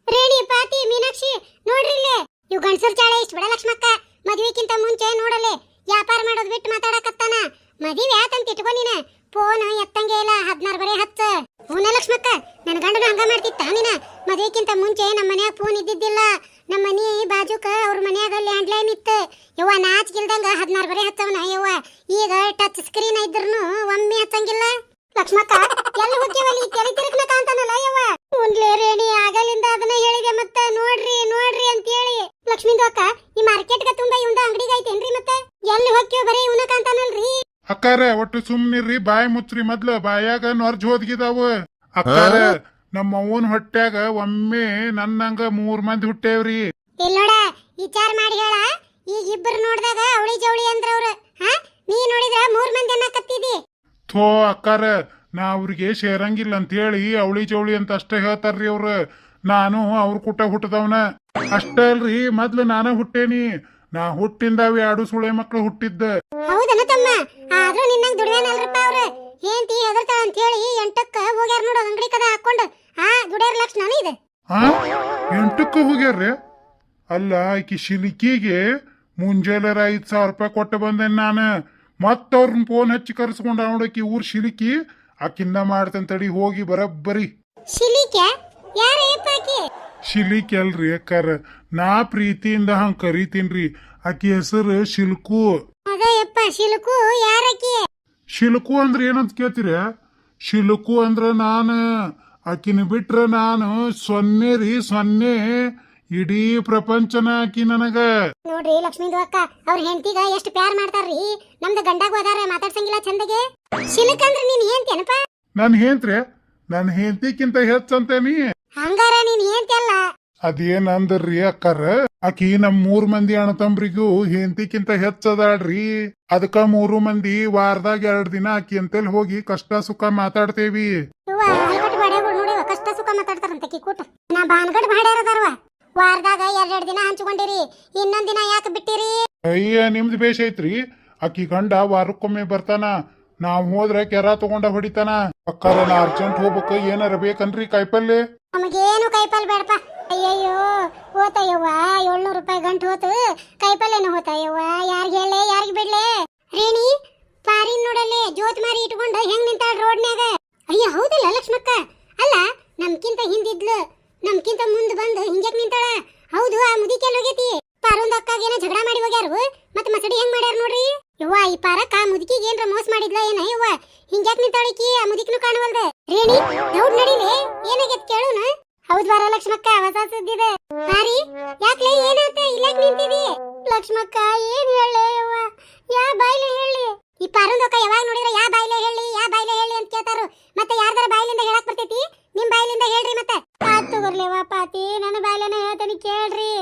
ರೇಣಿ ಪಾತಿ ಮೀನಾಕ್ಷಿ ನೋಡ್ರಿ ಇಲ್ಲೇ. ಇವ್ ಗಂಡಸರ್ ಚಾಳೆ ಇಷ್ಟ ಬಿಡ ಲಕ್ಷ್ಮಕ್ಕ. ಮದ್ವಿಕ್ಕಿಂತ ಮುಂಚೆ ನೋಡಲೆ ವ್ಯಾಪಾರ ಮಾಡೋದ್ ಬಿಟ್ಟು ಮಾತಾಡಕತ್ತಾನ. ಮದ್ವೆ ಆತಂತ ಇಟ್ಕೊ ನೀನ. ಫೋನ್ ಎತ್ತಂಗೆ ಇಲ್ಲ, ಹದಿನಾರು ಬರೀ ಹತ್ತು. ಹೂನ ಲಕ್ಷ್ಮಕ್ಕ ನನ್ನ ಗಂಡನ ಹಂಗ ಮಾಡ್ತಿತ್ತ ನೀನ ಮದುವೆಕ್ಕಿಂತ ಮುಂಚೆ ನಮ್ಮ ಮನ್ಯಾಗ ಫೋನ್ ಇದ್ದಿದ್ದಿಲ್ಲ. ನಮ್ಮ ಮನಿ ಬಾಜುಕ ಅವ್ರ ಮನ್ಯಾಗ ಲ್ಯಾಂಡ್ ಲೈನ್ ಇತ್ತು. ಯವ್ವ, ನಾಚಿಗಿಲ್ದಂಗ ಹದಿನಾರು ಬರೀ ಹತ್ತವನ ಯವ್ವ. ಈಗ ಟಚ್ ಸ್ಕ್ರೀನ್ ಇದ್ರನು ಒಮ್ಮೆ ಹತ್ತಂಗಿಲ್ಲ. ಲಕ್ಷ್ಮಕ್ಕ, ಎಲ್ಲಿ ಹೋಗ್ಯವಲ್ಲಿ ತಿರುಗ್ನಕ ಅಂತಾನಲ್ಲ ಯವ್ವ ಉಂಡ್ಲೇ ರೇಣಿ ಆಗಲಿಂದ ಅದನ್ನ ಹೇಳಿದೆ ಮತ್ತ ನೋಡ್ರಿ ನೋಡ್ರಿ ಅಂತ ಹೇಳಿ ಲಕ್ಷ್ಮೀಂದು ಅಕ್ಕ ಈ ಮಾರ್ಕೆಟ್ಗ ತುಂಬಾ ಇವಂದ ಅಂಗಡಿಗೆ ಐತೇನ್ರಿ ಮತ್ತೆ ಎಲ್ಲಿ ಹೋಗ್ಯೋ ಬರೀ ಇವನಕ ಅಂತಾನಲ್ರಿ ಅಕ್ಕಾರ ಒಟ್ಟು ಸುಮ್ನಿರ್ರಿ ಬಾಯಿ ಮುಚ್ಚ್ರಿ ಮೊದ್ಲ ಬಾಯಾಗ ನೊರ್ಜ್ ಹೋದ್ಗಿದಾವ. ಅಕ್ಕಾರ ನಮ್ಮ ಅವ್ವನ್ ಹೊಟ್ಟ್ಯಾಗ ಒಮ್ಮೆ ನನ್ನಂಗ ಮೂರ್ ಮಂದಿ ಹುಟ್ಟೇವ್ರಿ ಇಲ್ ನೋಡ ವಿಚಾರ ಮಾಡಿ ಹೇಳ. ಈಗ ಇಬ್ಬರು ನೋಡಿದಾಗ ಅವಳಿ ಜವಳಿ ಅಂದ್ರ ಅವ್ರ. ಹಾ? ನೀ ನೋಡಿದ್ರ ಮೂರ್ ಮಂದಿ ಅನ್ನಕತ್ತಿದಿ ಥೋ ಅಕ್ಕಾರ ನಾ ಅವ್ರಿಗೆ ಸೇರಂಗಿಲ್ಲ ಅಂತ ಹೇಳಿ ಅವಳಿ ಜವಳಿ ಅಂತ ಅಷ್ಟೇ ಹೇಳ್ತಾರ್ರಿ ಅವ್ರ. ನಾನು ಅವ್ರ ಕುಟ ಹುಟ್ಟದವನ ಅಷ್ಟೇ ಅಲ್ರಿ ಮೊದ್ಲು ನಾನ ಹುಟ್ಟೇನಿ. ನಾ ಹುಟ್ಟಿಂದಾವ ಎರಡು ಸುಳೆ ಮಕ್ಕಳು ಹುಟ್ಟಿದ್ದ. ಹೌದನ ತಮ್ಮ? ಆದ್ರೂ ನಿನ್ನಂಗ್ ದುಡಿಯಾನಲ್ರಪ್ಪ ಅವ್ರ? ಹೆಂಡತಿ ಹೆದರ್ತಾಳ ಅಂತ ಹೇಳಿ ಎಂಟಕ್ಕ ಹೋಗ್ಯಾರ ನೋಡು ಅಂಗಡಿ ಕದ ಹಾಕೊಂಡು ಹಾ ದುಡಿಯಾರ ಲಕ್ಷಣ ಇದೆ. ಹಾ ಎಂಟಕ್ಕ ಹೋಗ್ಯಾರ್ರಿ? ಅಲ್ಲ ಆಕಿ ಶಿಲಿಕಿಗೆ ಮುಂಜಾನೆ ಐದು ಸಾವಿರ ರೂಪಾಯಿ ಕೊಟ್ಟು ಬಂದೆ ನಾನು. ಮತ್ತವ್ರನ್ನ ಫೋನ್ ಹಚ್ಚಿ ಕರ್ಸ್ಕೊಂಡ ನೋಡಕ್ಕೆ ಊರ್ ಶಿಲಿಕಿ. ಆಕಿನ್ನ ಮಾಡ್ತಂತಡಿ ತಡಿ ಹೋಗಿ ಬರಬ್ಬರಿ. ಶಿಲಿಕೆ ಯಾರ ಏಪಾಕಿ ಶಿಲಿಕಿ ಅಲ್ರಿ ಅಕ್ಕಾರ. ನಾ ಪ್ರೀತಿಯಿಂದ ಹಂಗ್ ಕರಿತೀನ್ರಿ. ಆಕಿ ಹೆಸರು ಶಿಲ್ಕು. ಅದ ಯಪ್ಪ ಶಿಲ್ಕು ಶಿಲ್ಕು ಅಂದ್ರೆ ಏನಂತ ಕೇಳ್ತೀರ? ಶಿಲ್ಕು ಅಂದ್ರೆ ನಾನು. ಆಕಿನ ಬಿಟ್ರ ನಾನು ಸೊನ್ನೆ ರೀ ಸೊನ್ನೆ. ಇಡೀ ಪ್ರಪಂಚನ ಆಕಿ ನನಗ. ನೋಡ್ರಿ ಲಕ್ಷ್ಮೀದು ಅಕ್ಕ ಅವ್ರ ಹೆಂಡತಿಗ ಎಷ್ಟು ಪ್ಯಾರ್ ಮಾಡ್ತಾರ್ರಿ. ನಮ್ದು ಗಂಡಾಗ ಹೋದಾರ ಮಾತಾಡ್ಸಂಗಿಲ್ಲ ಚಂದಗೆ. ಶಿಲ್ಕ ಅಂದ್ರ ನೀನ್ ಏನ್ತೇನಪ್ಪ ನನ್ ಹೇಂತ್ರೆ ನನ್ ಹೆಂಡತಿಕ್ಕಿಂತ ಹೆಚ್ಚಂತೇನಿ ಹಂಗಾರ ನೀನ್ ಏನ್ ಅದೇನ್ ಅಂದ್ರಿ ಅಕ್ಕಾರ? ಆಕಿ ನಮ್ ಮೂರ್ ಮಂದಿ ಅಣ್ಣತಂಬ್ರಿಗೂ ಹೆಂಡತಿಕ್ಕಿಂತ ಹೆಚ್ಚದಾಳ್ರಿ. ಅದಕ್ಕ ಮೂರು ಮಂದಿ ವಾರದಾಗ ಎರಡ್ ದಿನ ಆಕಿ ಅಂತೇಳಿ ಹೋಗಿ ಕಷ್ಟ ಸುಖ ಮಾತಾಡ್ತೇವಿ. ಕಷ್ಟ ಸುಖ ಮಾತಾಡ್ತಾರಂತ ಕೂಟ. ನಾ ಬಾನ್ಗಡ್ ಬಾಡ್ಯಾರದಾರವ ವಾರದಾಗ ಎರಡೆರಡು ದಿನ ಹಂಚ್ಕೊಂಡಿರಿ. ಇನ್ನೊಂದ್ ದಿನ ಯಾಕೆ ಬಿಟ್ಟಿರಿ? ಅಯ್ಯ ನಿಮ್ದು ಬೇಷ್ ಐತ್ರಿ. ಆಕಿ ಗಂಡ ವಾರಕ್ಕೊಮ್ಮೆ ಬರ್ತಾನ. ನಾವ್ ಹೋದ್ರೆ ಕೆರ ತಗೊಂಡ ಹೊಡಿತಾನ. ಅಕ್ಕಾರ ನಾ ಅರ್ಜೆಂಟ್ ಹೋಗ್ಬೇಕು, ಏನಾರ ಬೇಕನ್ರಿ ಕಾಯಿಪಲ್ಲೆ? ನಮಗೇನು ಕೈಪಲ್ ಬೇಡಪ್ಪ. ಅಯ್ಯಯ್ಯೋ, ಹೋತಯ್ಯವ್ವ, ಏಳ್ನೂರು ರೂಪಾಯಿ ಗಂಟು ಹೋತು ಕೈಪಲ್ಲೇನು ಹೋತಯ್ಯವ್ವ. ಯಾರಿಗೆ ಹೇಳಲೆ, ಯಾರಿಗೆ ಬಿಡ್ಲೆ? ರೇಣಿ, ಪಾರಿನ್ ನೋಡಲ್ಲೇ ಜೋತ್ ಮಾರಿ ಇಟ್ಕೊಂಡು ಹೆಂಗ್ ನಿಂತಾಳ ರೋಡ್ನ್ಯಾಗ ಅಯ್ಯ, ಹೌದಲ್ಲ ಲಕ್ಷ್ಮಕ್ಕ? ಅಲ್ಲ, ನಮ್ಕಿಂತ ಹಿಂದಿದ್ಲು, ನಮ್ಕಿಂತ ಮುಂದ್ ಬಂದು ಹಿಂಗ್ಯಾಕ್ ಹೌದು ಆ ಮುದಿಕೆ ಎಲ್ಲಿ ಹೋಗೈತಿ ಪಾರೊಂದ್ ಅಕ್ಕಾಗ ಏನೋ ಜಗಳ ಮಾಡಿ ಹೋಗ್ಯಾರು ಮತ್ ಮಸಡಿ ಹೆಂಗ್ ಮಾಡ್ಯಾರ ನೋಡ್ರಿ ಯವ್ವ ಈ ಪಾರಕ್ಕ ಆ ಮುದುಕಿಗೆ ಏನ್ರ ಮೋಸ ಮಾಡಿದ್ಲ ಏನ ಯವ್ವ ಹಿಂಗ್ಯಾಕ್ ನಿಂತಾಳಿಕಿ ಆ ಮುದುಕಿನೂ ಕಾಣವಲ್ದ ರೇಣಿ ದೌಡ್ ನಡಿಲೆ ಏನಾಗೈತ್ ಕೇಳುನ ಹೌದ್ ಬಾರ ಲಕ್ಷ್ಮಕ್ಕ ಹೊಸ ಸುದ್ದಿದೆ ಬಾರಿ ಯಾಕ್ಲೆ ಏನಾತ ಇಲ್ಲಾಕ್ ನಿಂತಿದಿ ಲಕ್ಷ್ಮಕ್ಕ ಏನ್ ಹೇಳಿ ಯವ್ವ ಯಾ ಬಾಯ್ಲೆ ಹೇಳಿ ಈ ಪಾರೊಂದ್ ಅಕ್ಕ ಯಾವಾಗ ನೋಡಿದ್ರ ಯಾ ಬಾಯ್ಲೆ ಹೇಳಿ ಯಾ ಬಾಯ್ಲೆ ಹೇಳಿ ಅಂತ ಕೇಳ್ತಾರು ಮತ್ತೆ ಯಾರ್ದಾರ ಬಾಯ್ಲಿಂದ ಹೇಳಕ್ ಬರ್ತೈತಿ ನಿಮ್ ಬಾಯ್ಲಿಂದ ಹೇಳ್ರಿ ಮತ್ತೆ ಆತ್ ತಗೋರ್ಲೇವ ಪಾತಿ ನನ್ನ ಬಾಯ್ಲೆನ ಹೇಳ್ತಾನೆ ಕೇಳ್ರಿ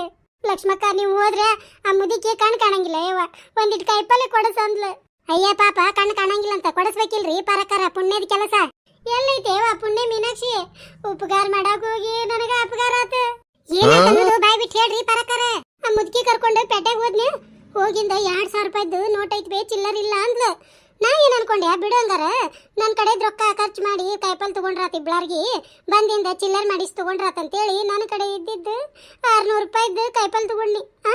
ಲಕ್ಷ್ಮಕ್ಕ ನೀವು ಹೋದ್ರೆ ಆ ಮುದಿಕೆ ಕಣ್ ಕಾಣಂಗಿಲ್ಲ ಯವ್ವ ಒಂದಿಟ್ ಕೈಪಲ್ಲೆ ಕೊಡಸ ಅಂದ್ಲು. ಅಯ್ಯ ಪಾಪ ಕಣ್ ಕಾಣಂಗಿಲ್ಲ ಅಂತ ಕೊಡಸ್ಬೇಕಿಲ್ರಿ ಪರಕರ ಪುಣ್ಯದ ಕೆಲಸ. ಎಲ್ಲೈತೆ ವಾ ಪುಣ್ಯ ಮೀನಾಕ್ಷಿ? ಉಪಕಾರ ಮಾಡಕ್ ಹೋಗಿ ನನಗ ಅಪಕಾರ ಆತ. ಏನಾಯ್ತು ಬಾಯ್ ಬಿಟ್ಟು ಹೇಳ್ರಿ ಪರಕರ. ಆ ಮುದುಕಿ ಕರ್ಕೊಂಡು ಪೇಟೆಗೆ ಹೋದ್ನಿ. ಹೋಗಿಂದ ಎರಡ್ ಸಾವಿರ ರೂಪಾಯ್ದು ನೋಟ್ ಐತ್ ಬೇ ಚಿಲ್ಲರ್ ಇಲ್ಲ ಅಂದ್ಲು. ನಾ ಏನ್ ಅನ್ಕೊಂಡೆ? ಬಿಡು ಅಂದಾರ ನನ್ ಕಡೆ ರೊಕ್ಕ ಖರ್ಚು ಮಾಡಿ ಕಾಯಿಪಲ್ ತಗೊಂಡ್ರಾತ ಇಬ್ಳಾರ್ಗಿ. ಬಂದಿಂದ ಚಿಲ್ಲರ್ ಮಾಡಿಸಿ ತಗೊಂಡ್ರಾತ ಅಂತೇಳಿ ನನ್ನ ಕಡೆ ಇದ್ದಿದ್ದು. ಆರ್ನೂರು ರೂಪಾಯ್ದು ಕಾಯಿಪಲ್ ತಗೊಂಡ್ನಿ. ಆ?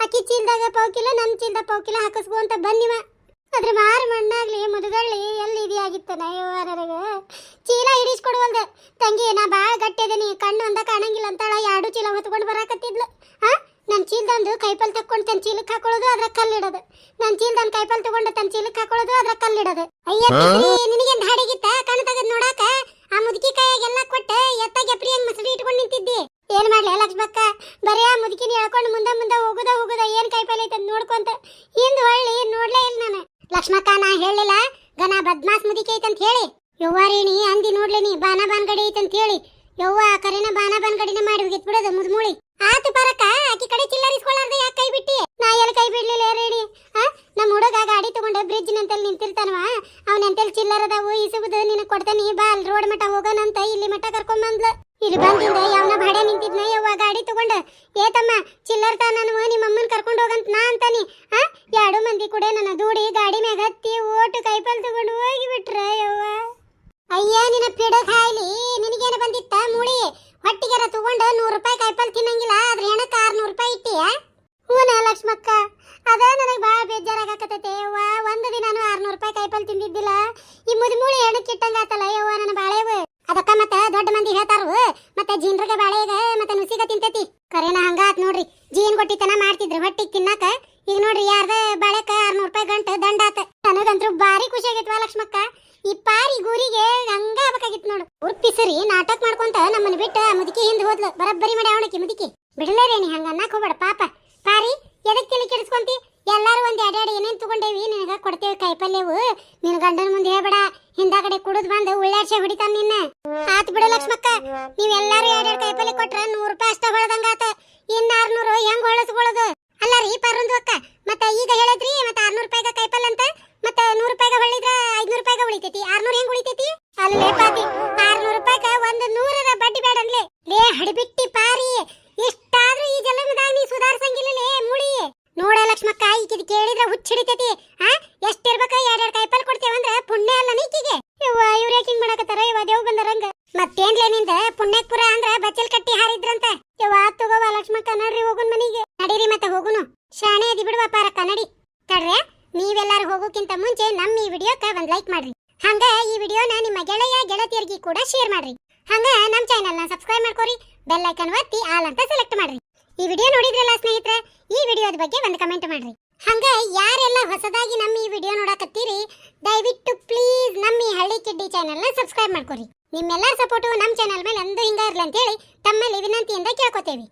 ಅಕ್ಕಿ ಚೀಲ್ದಾಗ ಪೌಕಿಲ್ಲ ಕಿಲೋ ಚೀಲದ ಪೌಕಿಲ್ಲ ಹಾಕಿಸ್ಕೋ ಕಿಲೋ ಹಾಕಿಸ್ಕೊ ಅಂತ ಬಂದಿವ ಅದ್ರ ಮಾರು ಮಣ್ಣಾಗ್ಲಿ ಮುದುಗಳ್ಳಿ ಎಲ್ಲಿ ಇದಿಯಾಗಿತ್ತನ ನನಗ ಚೀಲ ಹಿಡಿಸ್ಕೊಡುವಲ್ದ ತಂಗಿ ನಾ ಬಾಳ ಗಟ್ಟಿದೀನಿ ಕಣ್ಣು ಒಂದ ಕಾಣಂಗಿಲ್ಲ ಅಂತಾಳ ಎರಡು ಚೀಲ ಹೊತ್ಕೊಂಡು ಬರಾಕತ್ತಿದ್ಲು. ಹಾ? ನನ್ ಚೀಲ್ದಂದು ಕೈಪಲ್ ತಕ್ಕೊಂಡು ತನ್ನ ಚೀಲಕ್ಕೆ ಹಾಕೊಳ್ಳೋದು ಅದ್ರ ಕಲ್ಲಿಡೋದು. ನನ್ ಚೀಲದನ್ ಕೈಪಲ್ ತಗೊಂಡು ತನ್ನ ಚೀಲಕ್ಕೆ ಹಾಕೊಳ್ಳೋದು ಅದ್ರ ಕಲ್ಲಿಡೋದು. ಅಯ್ಯ ನಿನಗೆ ಹಾಡಿಗಿತ್ತ? ಕಣ್ ತಗದ್ ನೋಡಾಕ? ಆ ಮುದುಕಿ ಕೈಯಾಗೆಲ್ಲ ಕೊಟ್ಟ ಎತ್ತಾಗ ಎಪ್ರಿ ಹೆಂಗ್ ಮಸಡಿ ಇಟ್ಕೊಂಡು ನಿಂತಿದ್ದಿ. ಏನ್ ಮಾಡ್ಲಿ ಲಕ್ಷ್ಮಕ್ಕ? ಬರೀ ಮುದುಕಿನ ಹೇಳ್ಕೊಂಡು ಮುಂದೆ ಮುಂದೆ ಹೋಗುದ ಹೋಗುದ ಏನ್ ಕೈಪಲ್ ಐತೆ ಅಂತ ನೋಡ್ಕೊಂತ ಹಿಂದ್ ಹೊಳ್ಳಿ ನೋಡ್ಲೇ ಇಲ್ಲ ನಾನು. ಲಕ್ಷ್ಮಕ್ಕ, ನಾ ಹೇಳಿಲ್ಲ ಗನ ಬದ್ಮಾಸ್ ಮುದುಕಿ ಐತಂತ ಹೇಳಿ. ಯವ್ವಾರೇಣಿ ಅಂದಿ ನೋಡ್ಲೇನಿ ಬಾನ ಬಾನ್ ಗಡಿ ಐತಂತ ಹೇಳಿ. ಯವ್ವ, ಕರೆನ ಬಾನ ಬಾನ್ ಗಡಿನ ಮಾಡಿ ಹೋಗಿತ್ ಬಿಡೋದು ಮುದ್ಮೂಳಿ ಆತು ಪರಕ ಆಕಿ ಕಡೆ ಚಿಲ್ಲರಿಸ್ಕೊಳ್ಳಾರ್ದೆ ಯಾಕೆ ಕೈ ಬಿಟ್ಟಿ ನಾ ಎಲ್ಲಿ ಕೈ ಬಿಡ್ಲಿಲ್ಲ ರೇಡಿ ಆ ನಮ್ಮ ಹುಡುಗ ಗಾಡಿ ತಗೊಂಡು ಬ್ರಿಡ್ಜ್ ನಂತಲ್ಲಿ ನಿಂತಿರ್ತಾನವ ಅವನಂತಲ್ಲಿ ಚಿಲ್ಲರ್ ಅದಾವು ಇಸುಗುದು ನಿನಗೆ ಕೊಡ್ತಾನಿ ಬಾ ಅಲ್ಲಿ ರೋಡ್ ಮಟ್ಟ ಹೋಗೋಣಂತ ಇಲ್ಲಿ ಮಟ್ಟ ಕರ್ಕೊಂಬಂದ್ಲ ಇಲ್ಲಿ ಬಂದಿಂದ ಯಾವನ ಭಾಡೆ ನಿಂತಿದ್ನ ಯವ್ವ ಗಾಡಿ ತಗೊಂಡ ಏ ತಮ್ಮ ಚಿಲ್ಲರ್ ತಾ ನಾನು ನಿಮ್ಮ ಅಮ್ಮನ್ ಕರ್ಕೊಂಡು ಹೋಗಂತ ನಾ ಅಂತಾನಿ ಆ ಎರಡು ಮಂದಿ ಕೂಡ ನನ್ನ ದೂಡಿ ಗಾಡಿ ಮ್ಯಾಗ ಹತ್ತಿ ಓಟು ಕೈಪಲ್ ತಗೊಂಡು ಹೋಗಿ ಬಿಟ್ರ ಯವ್ವ ಅಯ್ಯ ನಿನ್ನ ಪಿಡ ಖಾಯ್ಲಿ ನಿನಗೇನ ಬಂದಿತ್ತ ಮೂಳಿ ಹೊಟ್ಟಿಗೆರ ತಗೊಂಡು ನೂರು ರೂಪಾಯಿ ಕಾಯಿಪಲ್ ತಿನ್ನಂಗಿಲ್ಲ ಅದ್ರ ಹೆಣಕ್ಕೆ ಆರ್ನೂರು ರೂಪಾಯಿ ಇಟ್ಟಿಯ ಹೂನ ಲಕ್ಷ್ಮಕ್ಕ ಅದ ನನಗೆ ಭಾಳ ಬೇಜಾರಾಗಕತ್ತೈತೆ. ಯವ್ವ, ಒಂದು ದಿನಾನು ಆರ್ನೂರು ರೂಪಾಯಿ ಕಾಯಿಪಲ್ಲೆ ತಿಂದಿದ್ದಿಲ್ಲ. ಈ ಮುದಿಮೂಳಿ ಹೆಣಕ್ಕೆ ಇಟ್ಟಂಗಾತಲ್ಲ ಯವ್ವ ನನ್ನ ಬಾಳೆವು. ಅದಕ್ಕ ಮತ್ತೆ ದೊಡ್ಡ ಮಂದಿ ಹೇಳ್ತಾರು, ಮತ್ತೆ ಜೀನ್ರಿಗೆ ಬಾಳೆಗ, ಮತ್ತೆ ನುಸಿಗ ತಿಂತೈತಿ. ಕರೇನ ಹಂಗಾತ್ ನೋಡ್ರಿ. ಜೀನ್ ಕೊಟ್ಟಿತನ ಮಾಡ್ತಿದ್ರು, ಹೊಟ್ಟಿಗೆ ತಿನ್ನಾಕ. ಈಗ ನೋಡ್ರಿ ಯಾರ್ದ ಬಾಳೆಕ ಆರ್ನೂರು ರೂಪಾಯಿ ಗಂಟೆ ದಂಡ ಆತ. ನನಗಂತೂ ಭಾರಿ ಖುಷಿ ಆಗೈತ್ವಾ ಲಕ್ಷ್ಮಕ್ಕ. ಈ ಪಾರಿ ಗುರಿಗೆ ಹಂಗ ಆಗ್ಬೇಕಾಗಿತ್ತು ನೋಡು. ಉರ್ಪಿಸರಿ ನಾಟಕ ಮಾಡ್ಕೊಂತ ನಮ್ಮನ್ನ ಬಿಟ್ಟು ಆ ಮುದುಕಿ ಹಿಂದ್ ಹೋದ್ಲು. ಬರಬ್ಬರಿ ಮಾಡಿ ಅವಣಕಿ ಮುದುಕಿ. ಬಿಡಲೇ ರೇಣಿ ಹಂಗ ಅನ್ನಕ್ ಹೋಗ್ಬೇಡ ಪಾಪ. ಪಾರಿ ಎದಕ್ ತಲೆ ಕೆಡಿಸ್ಕೊಂತಿ? ಎಲ್ಲಾರು ಒಂದ್ ಎರಡೆರಡು ಏನೇನು ತಗೊಂಡೇವಿ? ನಿನಗೆ ಕೊಡ್ತೇವೆ ಕಾಯಿಪಲ್ಯವು. ನಿನ್ನ ಗಂಡನ ಮುಂದೆ ಹೇಳ್ಬೇಡ. ಹಿಂದಾಗಡೆ ಕುಡಿದ್ ಬಂದು ಉಳ್ಳಾಡ್ಸೆ ಹೊಡಿತಾನ ನಿನ್ನ. ಆತ್ ಬಿಡು ಲಕ್ಷ್ಮಕ್ಕ. ನೀವೆಲ್ಲರೂ ಎರಡೆರಡು ಕಾಯಿಪಲ್ಯ ಕೊಟ್ರ ನೂರು ರೂಪಾಯಿ ಅಷ್ಟ ಹೊಳದಂಗಾತ ಇನ್ನ ಆರ್ನೂರು ಹೆಂಗ್ ಹೊಳಸ್ಕೊಳ್ಳೋದು? ಅಲ್ಲ ರೀ ಪರಂದು ಅಕ್ಕ. ಮತ್ತೆ ಈಗ ಹೇಳಿದ್ರಿ, ಮತ್ತೆ ಆರ್ನೂರು ರೂಪಾಯಿಗೆ ಕಾಯಿಪಲ್ಯ ಅಂತ. ಮತ್ತೆ ನೂರು ರೂಪಾಯಿಗೆ ಹೊಳಿದ್ರೆ ಐದ್ನೂರು ರೂಪಾಯಿಗೆ ಉಳಿತೈತಿ. ಆರ್ನೂರು ಹೆಂಗ್ ಉಳಿತೈತಿ? ಅಲ್ಲೇ ಪಾತಿ, ಆರ್ನೂರು ರೂಪಾಯಿಗೆ ಒಂದು ನೂರರ ಬಡ್ಡಿ ಬೇಡ ಅನ್ಲೇ ಲೇ, ಹಡಿಬಿಟ್ಟಿ ಪಾರಿ. ಇಷ್ಟಾದ್ರೂ ಈ ಜಲಮದಾಗ ನೀ ಸುಧಾರ್ಸಂಗಿಲ್ಲ ಏ ಮುಳಿ. ನೋಡ ಲಕ್ಷ್ಮಕ್ಕ, ಈಕಿದ್ ಕೇಳಿದ್ರ ಹುಚ್ಚಿಡಿತೈತಿ. ಆ, ಎಷ್ಟಿರ್ಬೇಕ? ಎರಡೆರಡು ಕಾಯಿಪಲ್ ಕೊಡ್ತೇವಂದ್ರ ಪುಣ್ಯ ಅಲ್ಲ ನೀಕಿಗೆ ಇವ ಇವ್ರ ಯಾಕಿಂಗ್ ಮಾಡಕತ್ತಾರ? ಇವ ದೇವ್ ಬಂದರಂಗ. ಮತ್ತೇನ್ಲೇ ನಿಂದ? ಪುಣ್ಯಕ್ಪುರ ಅಂದ್ರ ಬಚ್ಚಲ್ ಕಟ್ಟಿ ಹಾರಿದ್ರಂತ. ಯವ್ವ ತಗೋವ ಲಕ್ಷ್ಮಕ್ಕ, ನಡ್ರಿ ಹೋಗುನ್ ಮನಿಗೆ. ನಡೀರಿ ಮತ್ತೆ ಹೋಗುನು. ಶಾಣೆ ಅದಿ ಬಿಡುವ ಪಾರ ಕನ್ನಡಿ. ತಡ್ರೆ ನೀವೆಲ್ಲಾರು ಹೋಗೋಕ್ಕಿಂತ ಮುಂಚೆ ನಮ್ಮ ಈ ವಿಡಿಯೋಕ್ಕ ಒಂದ್ ಲೈಕ್ ಮಾಡ್ರಿ. ಹಂಗ ಈ ವಿಡಿಯೋನ ನಿಮ್ಮ ಗೆಳೆಯ, ಗೆಳತಿಯರಿಗೆ ಕೂಡ ಶೇರ್ ಮಾಡ್ರಿ. ಹಂಗ ನಮ್ಮ ಚಾನೆಲ್ನ ಸಬ್ಸ್ಕ್ರೈಬ್ ಮಾಡ್ಕೊರಿ. ಬೆಲ್ ಐಕನ್ ಒತ್ತಿ ಆಲ್ ಅಂತ ಸೆಲೆಕ್ಟ್ ಮಾಡ್ರಿ. ಈ ವಿಡಿಯೋ ನೋಡಿದ್ರಲ್ಲ ಸ್ನೇಹಿತರೆ? ಈ ವಿಡಿಯೋದ ಬಗ್ಗೆ ಒಂದು ಕಮೆಂಟ್ ಮಾಡ್ರಿ. ಹಂಗ ಯಾರೆಲ್ಲ ಹೊಸದಾಗಿ ನಮ್ಮ ಈ ವಿಡಿಯೋ ನೋಡಕತ್ತೀರಿ, ದಯವಿಟ್ಟು ಪ್ಲೀಸ್ ನಮ್ಮ ಈ ಹಳ್ಳಿ ಕಿಡ್ಡಿ ಚಾನೆಲ್ನ ಸಬ್ಸ್ಕ್ರೈಬ್ ಮಾಡ್ಕೊರಿ. ನಿಮ್ಮೆಲ್ಲರ ಸಪೋರ್ಟು ನಮ್ಮ ಚಾನೆಲ್ ಮೇಲೆ ಅಂದು ಹಿಂಗ ಇರ್ಲಿ ಅಂತೇಳಿ ತಮ್ಮಲ್ಲಿ ವಿನಂತಿಯಿಂದ ಕೇಳ್ಕೊತೇವಿ.